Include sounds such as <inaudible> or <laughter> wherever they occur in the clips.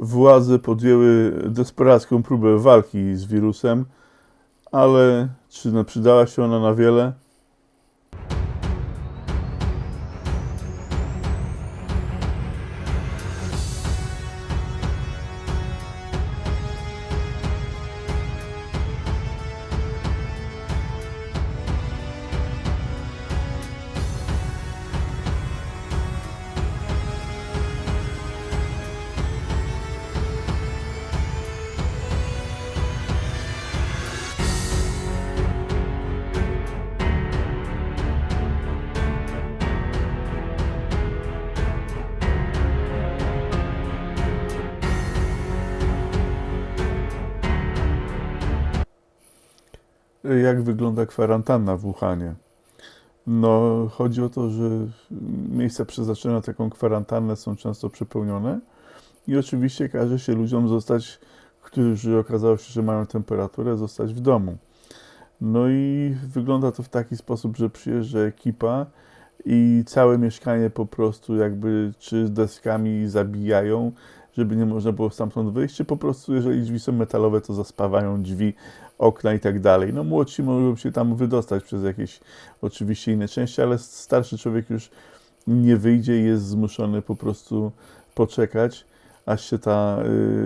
władze podjęły desperacką próbę walki z wirusem, ale czy przydała się ona na wiele? Jak wygląda kwarantanna w Wuhanie? No, chodzi o to, że miejsca przeznaczone na taką kwarantannę są często przepełnione i oczywiście każe się ludziom zostać, którzy okazało się, że mają temperaturę, zostać w domu. No i wygląda to w taki sposób, że przyjeżdża ekipa i całe mieszkanie po prostu jakby czy deskami zabijają, żeby nie można było stamtąd wyjść, czy po prostu jeżeli drzwi są metalowe, to zaspawają drzwi, okna i tak dalej. No młodsi mogą się tam wydostać przez jakieś oczywiście inne części, ale starszy człowiek już nie wyjdzie jest zmuszony po prostu poczekać, aż się ta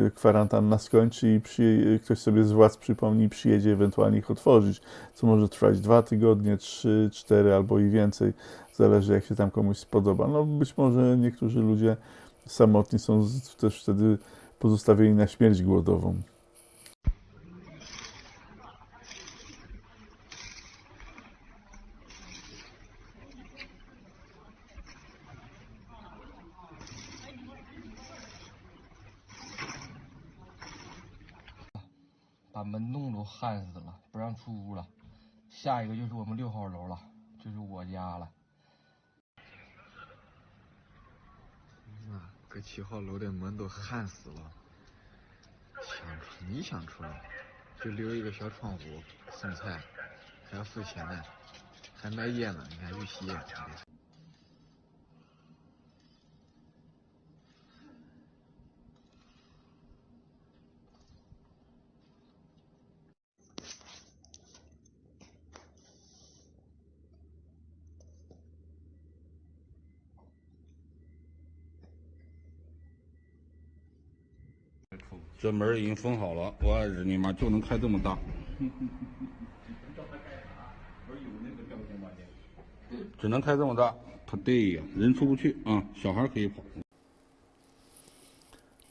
y, kwarantanna skończy i przy, ktoś sobie z władz przypomni przyjedzie ewentualnie ich otworzyć, co może trwać dwa tygodnie, trzy, cztery albo i więcej, zależy jak się tam komuś spodoba. No być może niektórzy ludzie samotni są też wtedy pozostawieni na śmierć głodową. 门洞都焊死了，不让出屋了。下一个就是我们六号楼了，就是我家了。啊，搁七号楼的门都焊死了，想出你想出来，就留一个小窗户送菜，还要付钱呢，还卖烟呢，你看又吸烟。这门儿已经封好了，我日你妈就能开这么大。只能开这么大，他对呀，人出不去啊，小孩可以跑。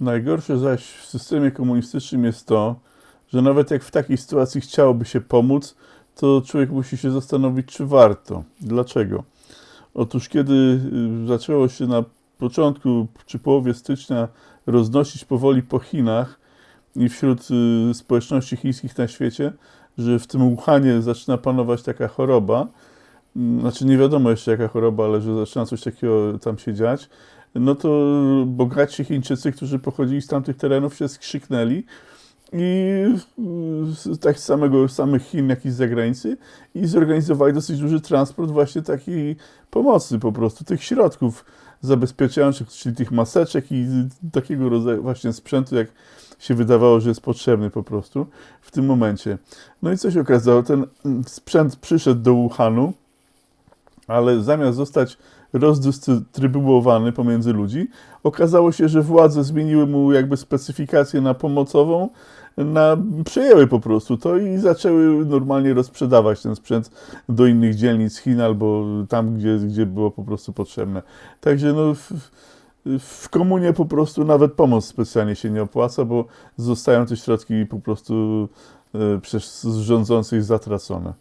Najgorsze zaś <laughs> w systemie komunistycznym jest to, że nawet jak w takiej sytuacji chciałoby się pomóc, to człowiek musi się zastanowić, czy warto. Dlaczego? Otóż kiedy y, zaczęło się na początku czy połowie stycznia roznosić powoli po Chinach i wśród y, społeczności chińskich na świecie, że w tym Wuhanie zaczyna panować taka choroba, mm, znaczy nie wiadomo jeszcze jaka choroba, ale że zaczyna coś takiego tam się dziać, no to bogaci Chińczycy, którzy pochodzili z tamtych terenów, się skrzyknęli i y, tak samego, samych Chin, jak i z zagranicy i zorganizowali dosyć duży transport właśnie takiej pomocy po prostu, tych środków zabezpieczających, czyli tych maseczek i takiego rodzaju właśnie sprzętu, jak się wydawało, że jest potrzebny po prostu w tym momencie. No i co się okazało? Ten sprzęt przyszedł do Wuhanu, ale zamiast zostać rozdystrybuowany pomiędzy ludzi, okazało się, że władze zmieniły mu jakby specyfikację na pomocową, na, przejęły po prostu to i zaczęły normalnie rozprzedawać ten sprzęt do innych dzielnic Chin albo tam, gdzie, gdzie było po prostu potrzebne. Także no, w, w komunie po prostu nawet pomoc specjalnie się nie opłaca, bo zostają te środki po prostu e, przez rządzących zatracone.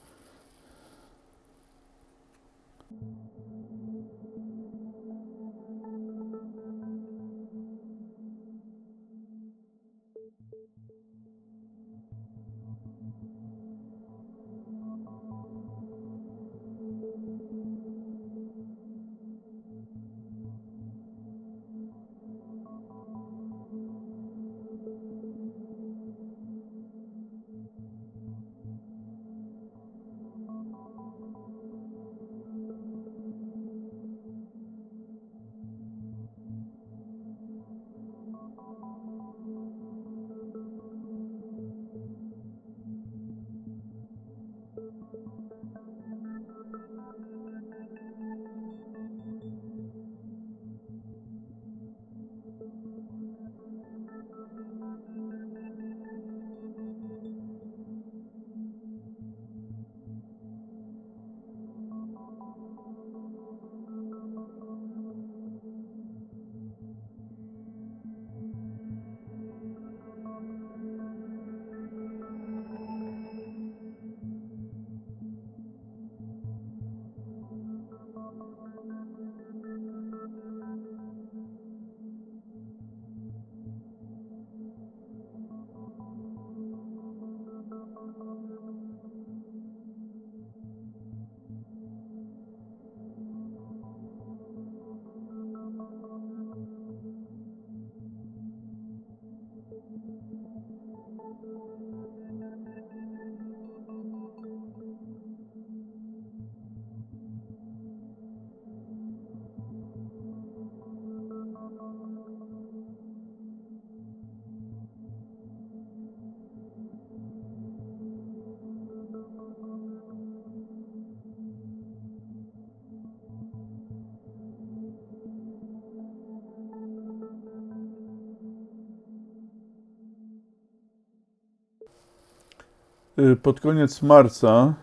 Pod koniec marca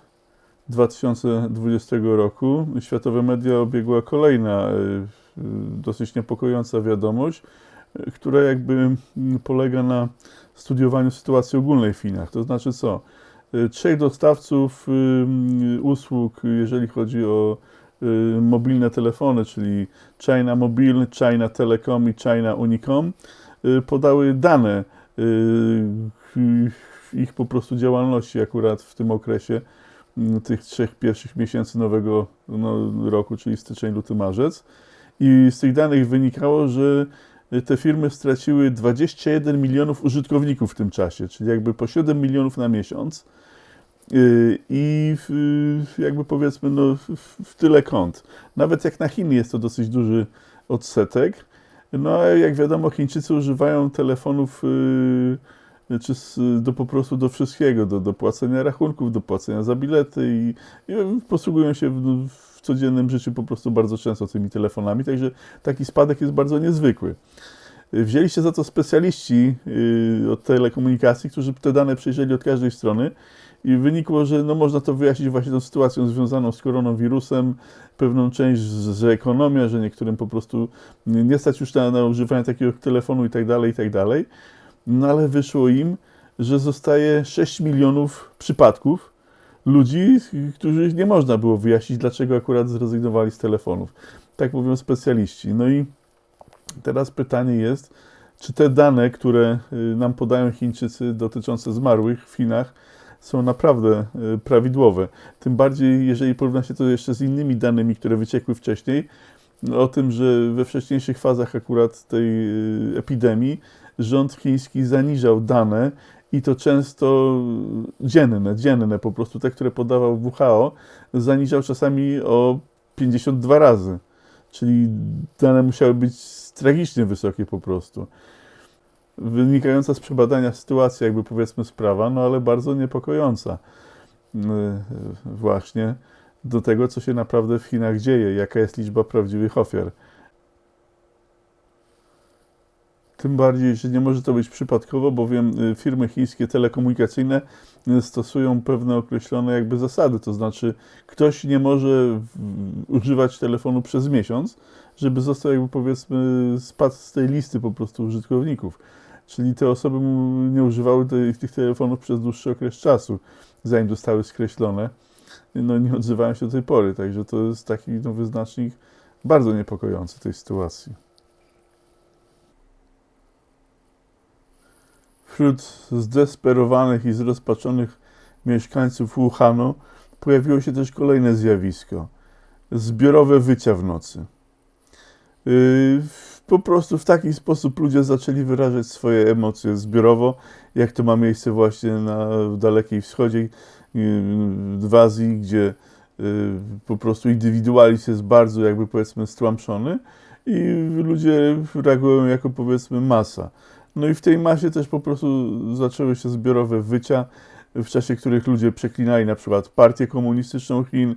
2020 roku światowe media obiegła kolejna y, y, dosyć niepokojąca wiadomość, y, która jakby mm, polega na studiowaniu sytuacji ogólnej w Chinach. To znaczy co? Y, Trzech dostawców y, usług, jeżeli chodzi o y, mobilne telefony, czyli China Mobile, China Telecom i China Unicom, y, podały dane y, ich po prostu działalności akurat w tym okresie mm, tych trzech pierwszych miesięcy nowego no, roku, czyli styczeń, luty, marzec. I z tych danych wynikało, że te firmy straciły 21 milionów użytkowników w tym czasie, czyli jakby po 7 milionów na miesiąc. Yy, I jakby powiedzmy, no, w tyle kąt. Nawet jak na Chiny jest to dosyć duży odsetek. No a jak wiadomo, Chińczycy używają telefonów yy, czy z, do, po prostu do wszystkiego, do, do płacenia rachunków, do płacenia za bilety i, i posługują się w, w codziennym życiu po prostu bardzo często tymi telefonami, także taki spadek jest bardzo niezwykły. Wzięli się za to specjaliści yy, od telekomunikacji, którzy te dane przejrzeli od każdej strony i wynikło, że no można to wyjaśnić właśnie tą sytuacją związaną z koronawirusem, pewną część, że ekonomia, że niektórym po prostu nie stać już na, na używanie takiego telefonu i tak dalej, i tak dalej. No ale wyszło im, że zostaje 6 milionów przypadków ludzi, których nie można było wyjaśnić, dlaczego akurat zrezygnowali z telefonów. Tak mówią specjaliści. No i teraz pytanie jest, czy te dane, które y, nam podają Chińczycy dotyczące zmarłych w Chinach, są naprawdę y, prawidłowe. Tym bardziej, jeżeli porówna się to jeszcze z innymi danymi, które wyciekły wcześniej, o tym, że we wcześniejszych fazach akurat tej y, epidemii rząd chiński zaniżał dane i to często dzienne, dzienne po prostu, te, które podawał WHO, zaniżał czasami o 52 razy. Czyli dane musiały być tragicznie wysokie po prostu. Wynikająca z przebadania sytuacji, jakby powiedzmy sprawa, no ale bardzo niepokojąca. Yy, Właśnie do tego, co się naprawdę w Chinach dzieje, jaka jest liczba prawdziwych ofiar. Tym bardziej, że nie może to być przypadkowo, bowiem y, firmy chińskie telekomunikacyjne y, stosują pewne określone jakby zasady, to znaczy ktoś nie może używać telefonu przez miesiąc, żeby został jakby powiedzmy spadł z tej listy po prostu użytkowników. Czyli te osoby nie używały tych telefonów przez dłuższy okres czasu, zanim zostały skreślone. No nie odzywają się do tej pory, także to jest taki no, wyznacznik bardzo niepokojący tej sytuacji. Wśród zdesperowanych i zrozpaczonych mieszkańców Wuhanu pojawiło się też kolejne zjawisko. Zbiorowe wycia w nocy. Yy, Po prostu w taki sposób ludzie zaczęli wyrażać swoje emocje zbiorowo, jak to ma miejsce właśnie na w Dalekiej Wschodzie, yy, w Azji, gdzie yy, po prostu indywidualizm jest bardzo jakby powiedzmy stłamszony i ludzie reagują jako powiedzmy masa. No i w tej masie też po prostu zaczęły się zbiorowe wycia, w czasie których ludzie przeklinali na przykład partię komunistyczną Chin, y,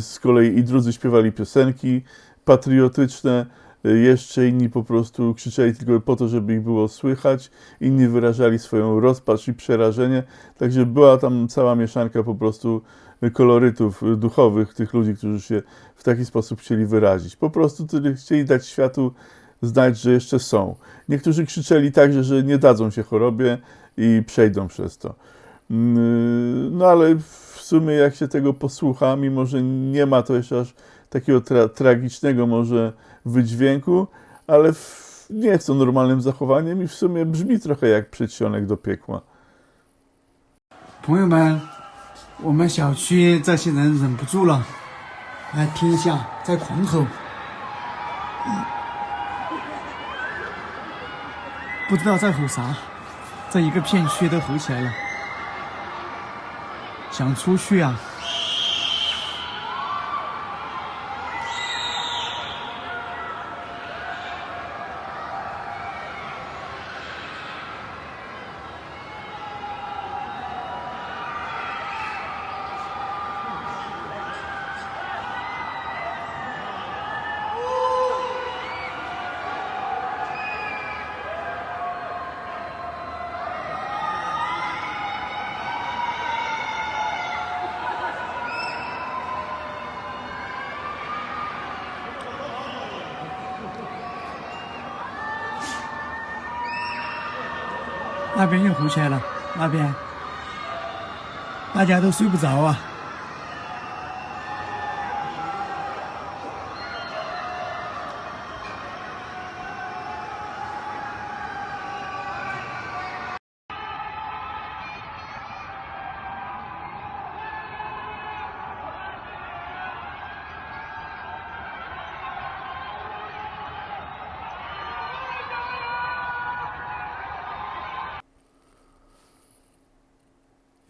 z kolei i drudzy śpiewali piosenki patriotyczne, y, jeszcze inni po prostu krzyczeli tylko po to, żeby ich było słychać, inni wyrażali swoją rozpacz i przerażenie, także była tam cała mieszanka po prostu kolorytów duchowych tych ludzi, którzy się w taki sposób chcieli wyrazić. Po prostu chcieli dać światu znać, że jeszcze są. Niektórzy krzyczeli także, że nie dadzą się chorobie i przejdą przez to. Mm, No ale w sumie jak się tego posłucha, mimo że nie ma to jeszcze aż takiego tra tragicznego może wydźwięku, ale w, nie jest to normalnym zachowaniem i w sumie brzmi trochę jak przedsionek do piekła. 朋友们，我们小区这些人忍不住了，来听一下，在狂吼， 不知道在吼啥，这一个片区都吼起来了，想出去啊，那边又火起来了，那边大家都睡不着啊。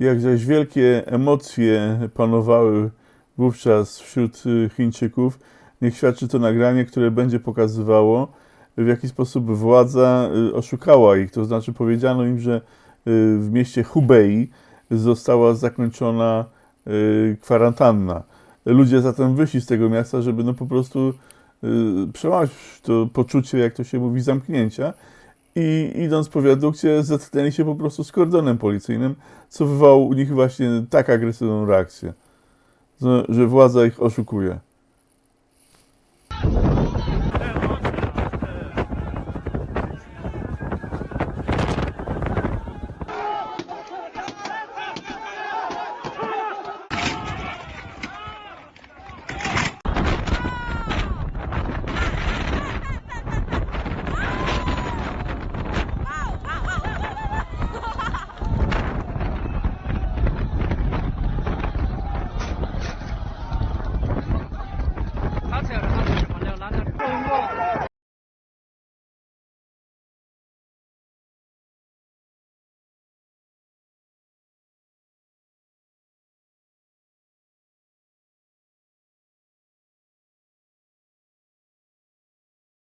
Jak zaś wielkie emocje panowały wówczas wśród y, Chińczyków, niech świadczy to nagranie, które będzie pokazywało, w jaki sposób władza y, oszukała ich. To znaczy powiedziano im, że y, w mieście Hubei została zakończona kwarantanna. Ludzie zatem wyszli z tego miasta, żeby no po prostu przełamać to poczucie, jak to się mówi, zamknięcia i idąc po wiadukcie zetknęli się po prostu z kordonem policyjnym, co wywołało u nich właśnie tak agresywną reakcję, że- że władza ich oszukuje.